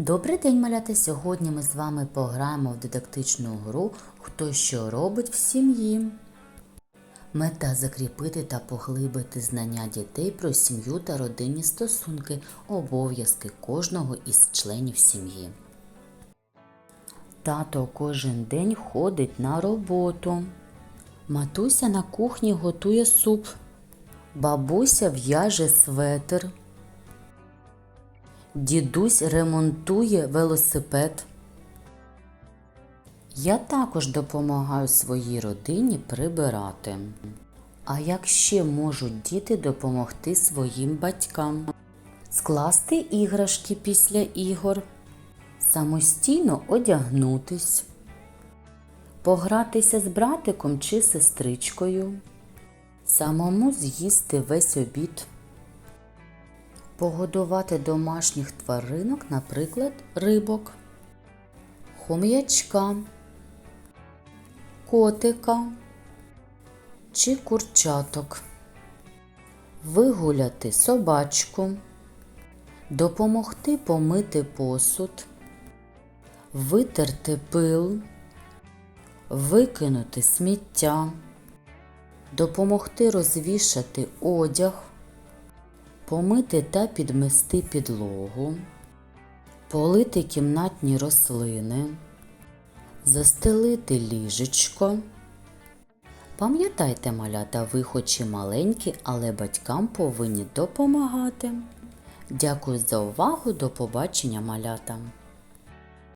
Добрий день, малята! Сьогодні ми з вами пограємо в дидактичну гру Хто що робить в сім'ї. Мета закріпити та поглибити знання дітей про сім'ю та родинні стосунки, обов'язки кожного із членів сім'ї. Тато кожен день ходить на роботу. Матуся на кухні готує суп. Бабуся в'яже светр. Дідусь ремонтує велосипед. Я також допомагаю своїй родині прибирати. А як ще можуть діти допомогти своїм батькам? Скласти іграшки після ігор, самостійно одягнутись, погратися з братиком чи сестричкою, самому з'їсти весь обід погодувати домашніх тваринок, наприклад, рибок, хом'ячка, котика чи курчаток, вигуляти собачку, допомогти помити посуд, витерти пил, викинути сміття, допомогти розвішати одяг помити та підмести підлогу, полити кімнатні рослини, застелити ліжечко. Пам'ятайте, малята, ви хоч і маленькі, але батькам повинні допомагати. Дякую за увагу, до побачення, малята!